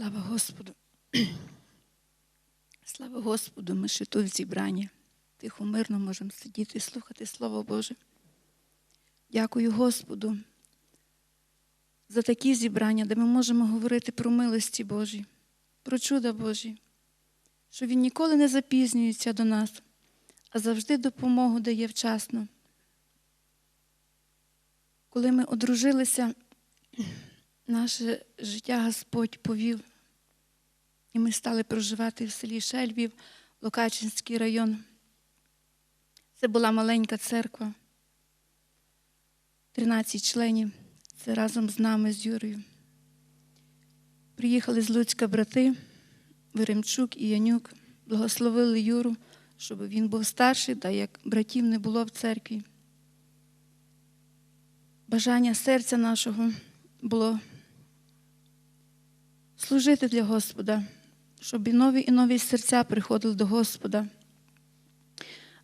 Слава Господу. Слава Господу, ми ще тут зібрані. Тихо, мирно можемо сидіти і слухати Слово Боже. Дякую Господу за такі зібрання, де ми можемо говорити про милості Божі, про чуда Божі, що Він ніколи не запізнюється до нас, а завжди допомогу дає вчасно. Коли ми одружилися, наше життя Господь повів, і ми стали проживати в селі Шельвів, Локачинський район. Це була маленька церква, 13 членів. Це разом з нами, з Юрою. Приїхали з Луцька брати Веремчук і Янюк, благословили Юру, щоб він був старший, та як братів не було в церкві. Бажання серця нашого було служити для Господа, щоб і нові і нові серця приходили до Господа.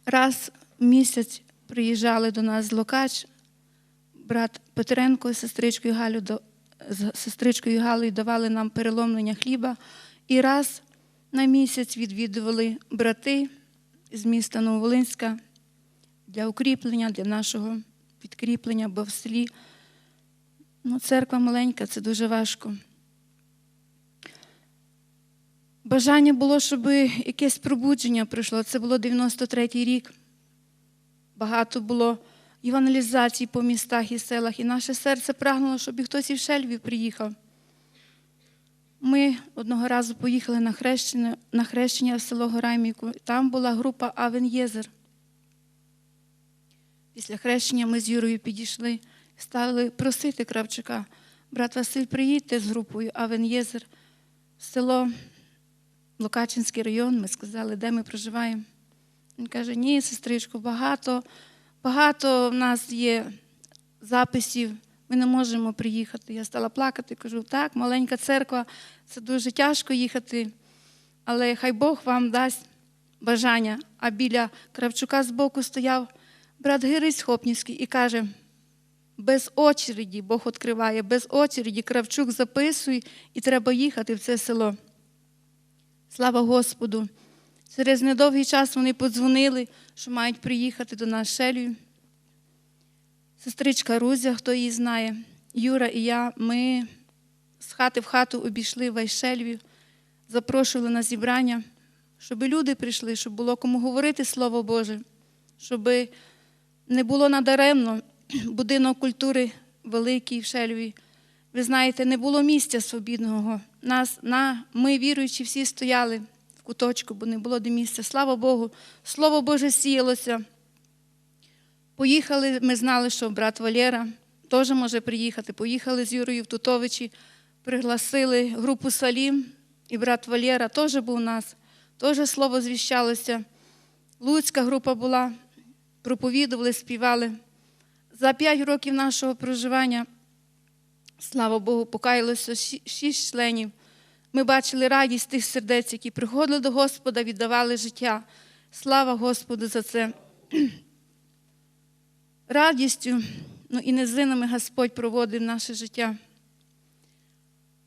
Раз в місяць приїжджали до нас з Локач, брат Петренко з сестричкою Галю з сестричкою Галею давали нам переломлення хліба. І раз на місяць відвідували брати з міста Нововолинська для укріплення, для нашого підкріплення, бо в селі ну, церква маленька, це дуже важко. Бажання було, щоб якесь пробудження прийшло. Це було 93-й рік. Багато було евангелізацій по містах і селах, і наше серце прагнуло, щоб і хтось із Шельвів приїхав. Ми одного разу поїхали на хрещення, на хрещення в село Гораймівку. Там була група Авен Єзер. Після хрещення ми з Юрою підійшли стали просити Кравчука. Брат Василь, приїдьте з групою Авен Єзер в село Локачинський район. Ми сказали, де ми проживаємо. Він каже: ні, сестричко, багато, багато в нас є записів, ми не можемо приїхати. Я стала плакати, кажу, так, маленька церква, це дуже тяжко їхати, але хай Бог вам дасть бажання. А біля Кравчука збоку стояв брат Гирись Хопнівський і каже, без очереді Бог відкриває, без очереді Кравчук записує і треба їхати в це село. Слава Господу! Через недовгий час вони подзвонили, що мають приїхати до нас Шелію. Сестричка Рузя, хто її знає, Юра і я, ми з хати в хату обійшли Вайшельвів, запрошували на зібрання, щоб люди прийшли, щоб було кому говорити Слово Боже, щоб не було надаремно будинок культури великий в Шельві. Ви знаєте, не було місця свобідного. Нас, на, Ми, віруючі, всі стояли в куточку, бо не було де місця. Слава Богу, Слово Боже сіялося. Поїхали, ми знали, що брат Валера теж може приїхати. Поїхали з Юрою в Тутовичі, пригласили групу Салім, і брат Валера теж був у нас, теж слово звіщалося. Луцька група була, проповідували, співали. За п'ять років нашого проживання, слава Богу, покаялося шість членів. Ми бачили радість тих сердець, які приходили до Господа, віддавали життя. Слава Господу за це. Радістю ну, і низинами Господь проводив наше життя.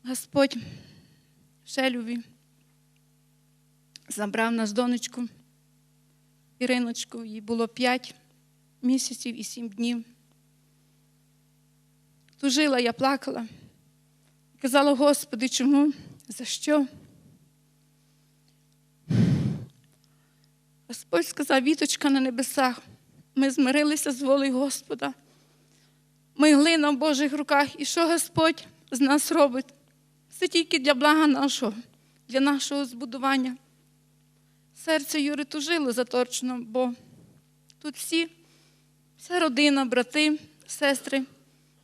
Господь в Шелюві забрав нас донечку Іриночку, їй було п'ять місяців і сім днів. Тужила, я плакала. Казала, Господи, чому? За що? Господь сказав, віточка на небесах. Ми змирилися з волею Господа. Ми глина в Божих руках. І що Господь з нас робить? Це тільки для блага нашого, для нашого збудування. Серце Юри тужило заторчено, бо тут всі, вся родина, брати, сестри.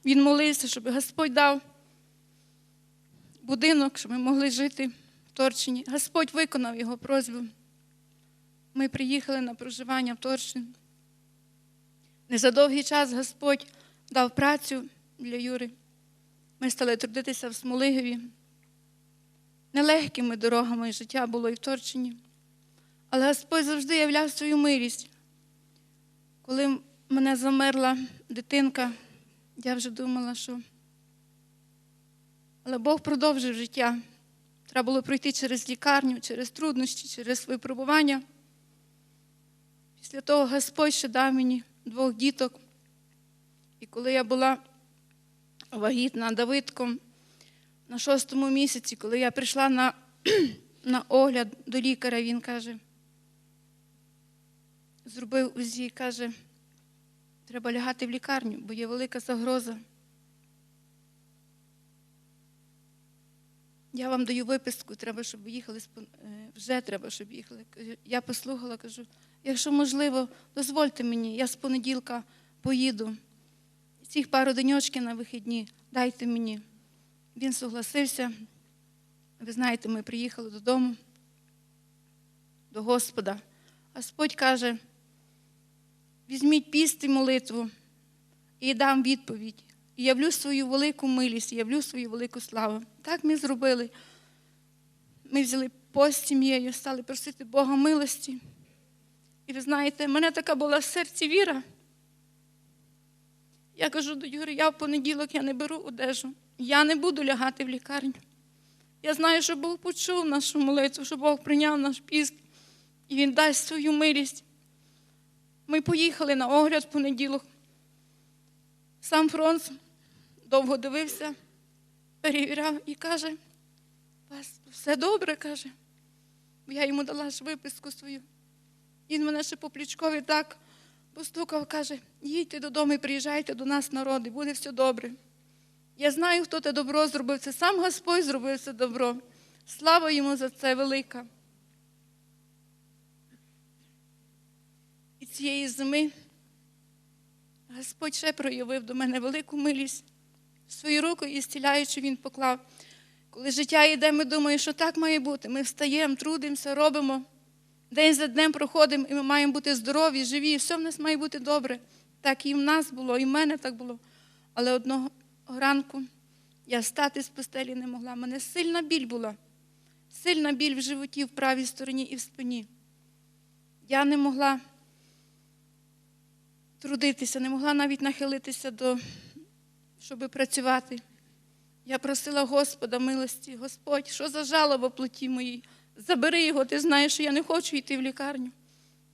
Він молився, щоб Господь дав будинок, щоб ми могли жити в Торчині. Господь виконав його просьбу. Ми приїхали на проживання в Торчин. Не за довгий час Господь дав працю для Юри. Ми стали трудитися в Смолигові. Нелегкими дорогами життя було і в Торчині. Але Господь завжди являв свою милість. Коли мене замерла дитинка, я вже думала, що. Але Бог продовжив життя. Треба було пройти через лікарню, через труднощі, через випробування. Після того Господь ще дав мені двох діток. І коли я була вагітна Давидком на шостому місяці, коли я прийшла на, на огляд до лікаря, він каже, зробив УЗІ, каже, треба лягати в лікарню, бо є велика загроза. Я вам даю виписку, треба, щоб їхали, е, вже треба, щоб їхали. Я послухала, кажу, якщо можливо, дозвольте мені, я з понеділка поїду. Цих пару деньочків на вихідні дайте мені. Він согласився. Ви знаєте, ми приїхали додому, до Господа. Господь каже, візьміть піст і молитву і дам відповідь. І явлю свою велику милість, і явлю свою велику славу. Так ми зробили. Ми взяли пост сім'єю, стали просити Бога милості. І ви знаєте, в мене така була в серці віра. Я кажу до Юри, я в понеділок я не беру одежу. Я не буду лягати в лікарню. Я знаю, що Бог почув нашу молитву, що Бог прийняв наш піст, і Він дасть свою милість. Ми поїхали на огляд в понеділок. Сам Фронс довго дивився, перевіряв і каже, вас все добре, каже. Я йому дала ж виписку свою. Він мене ще по плічкові так постукав, каже, їдьте додому і приїжджайте до нас, народ, і буде все добре. Я знаю, хто те добро зробив. Це сам Господь зробив це добро. Слава йому за це велика. Цієї зими Господь ще проявив до мене велику милість. Свою руку і зціляючи він поклав. Коли життя йде, ми думаємо, що так має бути. Ми встаємо, трудимося, робимо. День за днем проходимо, і ми маємо бути здорові, живі, все в нас має бути добре. Так і в нас було, і в мене так було. Але одного ранку я стати з постелі не могла. У мене сильна біль була. Сильна біль в животі, в правій стороні і в спині. Я не могла трудитися, не могла навіть нахилитися до, щоб працювати. Я просила Господа милості, Господь, що за жалоба плоті моїй? Забери його, ти знаєш, що я не хочу йти в лікарню.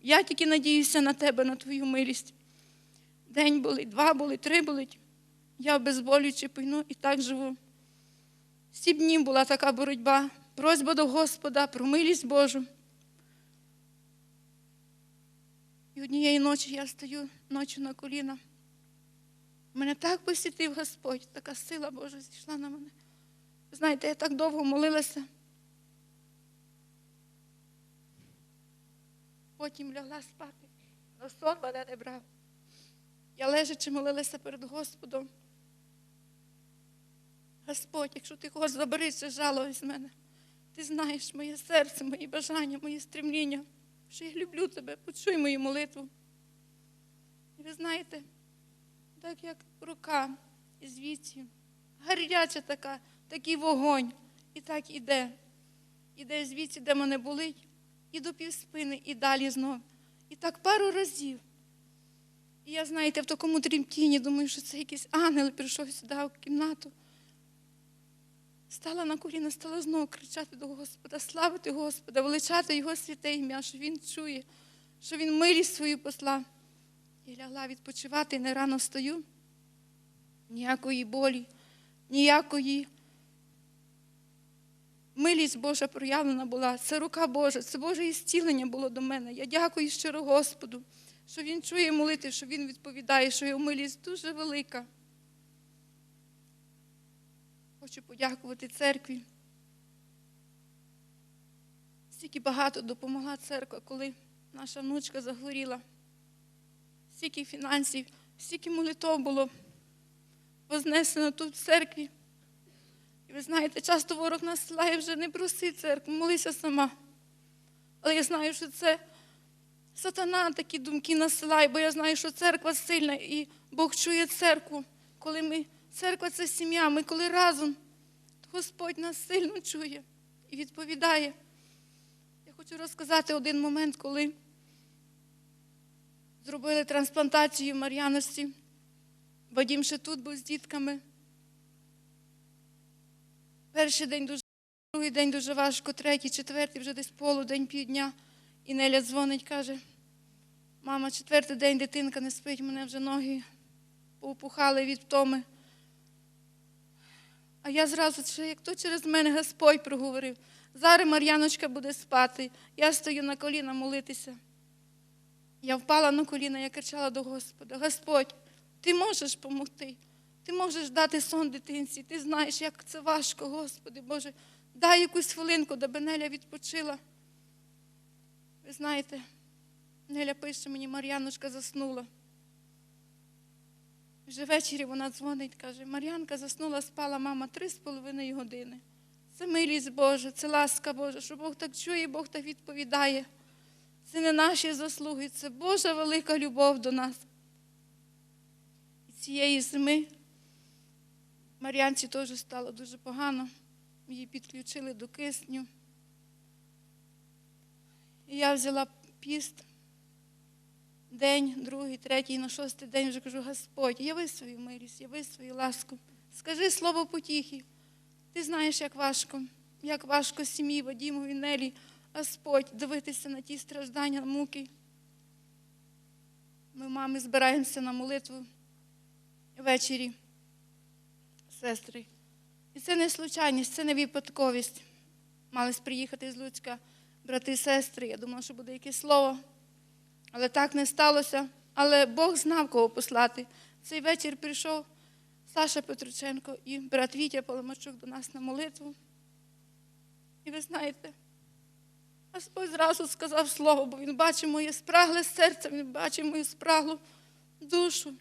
Я тільки надіюся на тебе, на твою милість. День болить, два болить, три болить. Я обезболюючи пийну і так живу. Сім днів була така боротьба, просьба до Господа про милість Божу. І однієї ночі я стою ночі на коліна. Мене так посітив Господь, така сила Божа зійшла на мене. Знаєте, я так довго молилася. Потім лягла спати, але сон мене не брав. Я лежачи молилася перед Господом. Господь, якщо ти когось забери це жало з мене, ти знаєш моє серце, мої бажання, мої стремління, що я люблю тебе, почуй мою молитву. І ви знаєте, так як рука із віці, гаряча така, такий вогонь, і так іде. Іде звідси, де мене болить, і до півспини, і далі знов. І так пару разів. І я, знаєте, в такому тремтінні думаю, що це якийсь ангел прийшов сюди в кімнату. Стала на коліна, стала знову кричати до Господа, славити Господа, величати Його святе ім'я, що Він чує, що Він милість свою послав. Я лягла відпочивати, не рано встаю. Ніякої болі, ніякої милість Божа проявлена була. Це рука Божа, це Боже ісцілення було до мене. Я дякую щиро Господу, що Він чує молити, що Він відповідає, що його милість дуже велика. Хочу подякувати церкві. Стільки багато допомогла церква, коли наша внучка захворіла. Стільки фінансів, стільки молитов було вознесено тут в церкві. І ви знаєте, часто ворог нас силає вже не проси церкву, молися сама. Але я знаю, що це сатана такі думки насилає, бо я знаю, що церква сильна, і Бог чує церкву. Коли ми, церква це сім'я, ми коли разом, Господь нас сильно чує і відповідає. Я хочу розказати один момент, коли зробили трансплантацію в Мар'яності. Вадім ще тут був з дітками. Перший день дуже Другий день дуже важко, третій, четвертий, вже десь полудень, півдня. І Неля дзвонить, каже: мама, четвертий день дитинка не спить, мене вже ноги поупухали від втоми. А я зразу, як то через мене Господь проговорив. Зараз Мар'яночка буде спати. Я стою на коліна молитися. Я впала на коліна, я кричала до Господа: Господь, ти можеш допомогти. Ти можеш дати сон дитинці. Ти знаєш, як це важко, Господи Боже. Дай якусь хвилинку, даби Неля відпочила. Ви знаєте, Неля пише мені, Мар'яночка заснула. Вже ввечері вона дзвонить, каже, Мар'янка заснула, спала мама три з половиною години. Це милість Божа, це ласка Божа, що Бог так чує, Бог так відповідає. Це не наші заслуги, це Божа велика любов до нас. І цієї зими Мар'янці теж стало дуже погано. Її підключили до кисню. І я взяла піст. День, другий, третій, на шостий день вже кажу, Господь, яви свою милість, яви свою ласку. Скажи слово потіхи. Ти знаєш, як важко, як важко сім'ї Вадімові, Нелі, Господь, дивитися на ті страждання, муки. Ми, мами, збираємося на молитву ввечері, сестри. І це не случайність, це не випадковість. Мали приїхати з Луцька брати і сестри. Я думала, що буде якесь слово. Але так не сталося. Але Бог знав, кого послати. Цей вечір прийшов Саша Петрученко і брат Вітя Паламарчук до нас на молитву. І ви знаєте, Господь зразу сказав слово, бо Він бачить моє спрагле серце, Він бачить мою спраглу душу.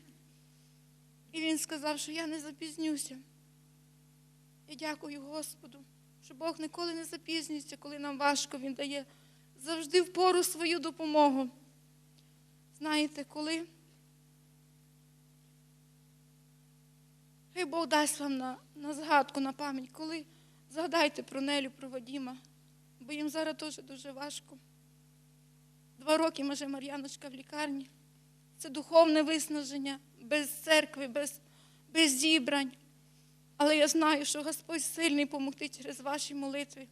І він сказав, що я не запізнюся. Я дякую Господу, що Бог ніколи не запізнюється, коли нам важко, Він дає завжди в пору свою допомогу. Знаєте, коли хай Бог дасть вам на, на згадку, на пам'ять, коли згадайте про Нелю, про Вадіма, бо їм зараз теж дуже важко. Два роки може Мар'яночка в лікарні. Це духовне виснаження, без церкви, без, без зібрань. Але я знаю, що Господь сильний помогти через ваші молитви.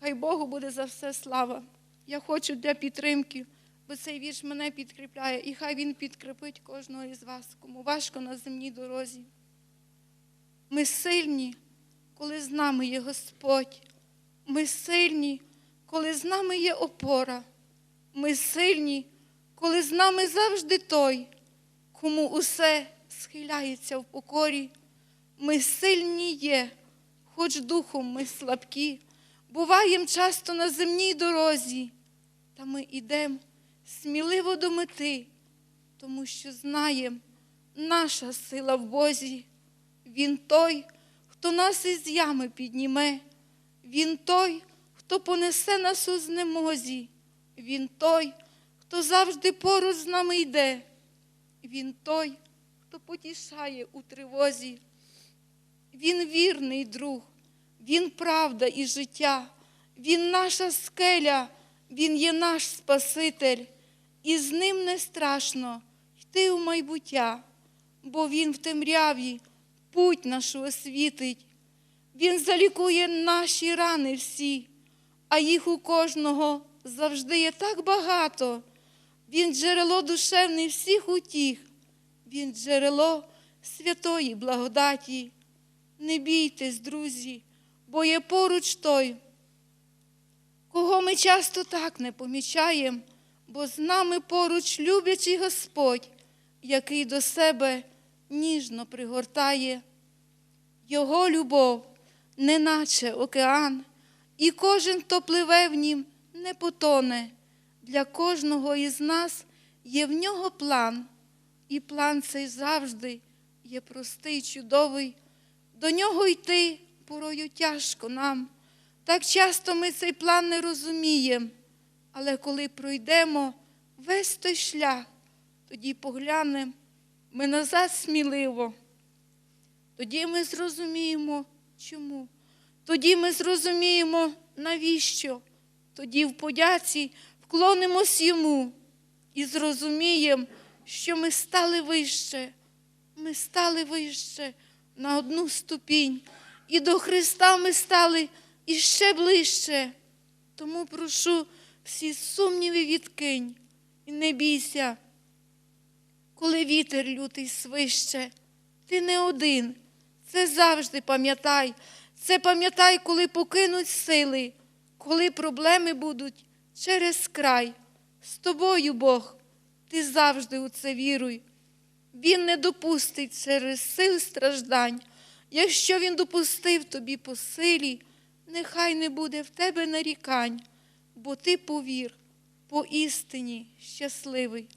Хай Богу буде за все слава. Я хочу для підтримки, бо цей вірш мене підкріпляє, і хай він підкріпить кожного із вас, кому важко на земній дорозі. Ми сильні, коли з нами є Господь. Ми сильні, коли з нами є опора. Ми сильні, коли з нами завжди той, кому усе схиляється в покорі. Ми сильні є, хоч духом ми слабкі, буваєм часто на земній дорозі, та ми йдемо сміливо до мети, тому що знаєм, наша сила в Бозі. Він той, хто нас із ями підніме, Він той, хто понесе нас у знемозі, Він той, хто завжди поруч з нами йде, Він той, хто потішає у тривозі. Він вірний друг, Він правда і життя, Він наша скеля, Він є наш Спаситель, і з ним не страшно йти у майбуття, бо Він в темряві путь нашу освітить. Він залікує наші рани всі, а їх у кожного завжди є так багато. Він джерело душевний всіх утіх, Він джерело святої благодаті. Не бійтесь, друзі, бо є поруч той, кого ми часто так не помічаємо, бо з нами поруч люблячий Господь, який до себе ніжно пригортає. Його любов, неначе океан, і кожен, хто пливе в нім, не потоне. Для кожного із нас є в нього план, і план цей завжди є простий, чудовий. До нього йти порою тяжко нам. Так часто ми цей план не розуміємо, але коли пройдемо весь той шлях, тоді поглянемо ми назад сміливо. Тоді ми зрозуміємо, чому. Тоді ми зрозуміємо, навіщо. Тоді в подяці вклонимось йому і зрозуміємо, що ми стали вище, ми стали вище на одну ступінь. і до Христа ми стали іще ближче. Тому прошу всі сумніви відкинь і не бійся, коли вітер лютий свище. Ти не один. Це завжди пам'ятай. Це пам'ятай, коли покинуть сили, коли проблеми будуть через край. З тобою, Бог, ти завжди у це віруй. Він не допустить через сил страждань. Якщо він допустив тобі по силі, нехай не буде в тебе нарікань, бо ти повір, по істині щасливий.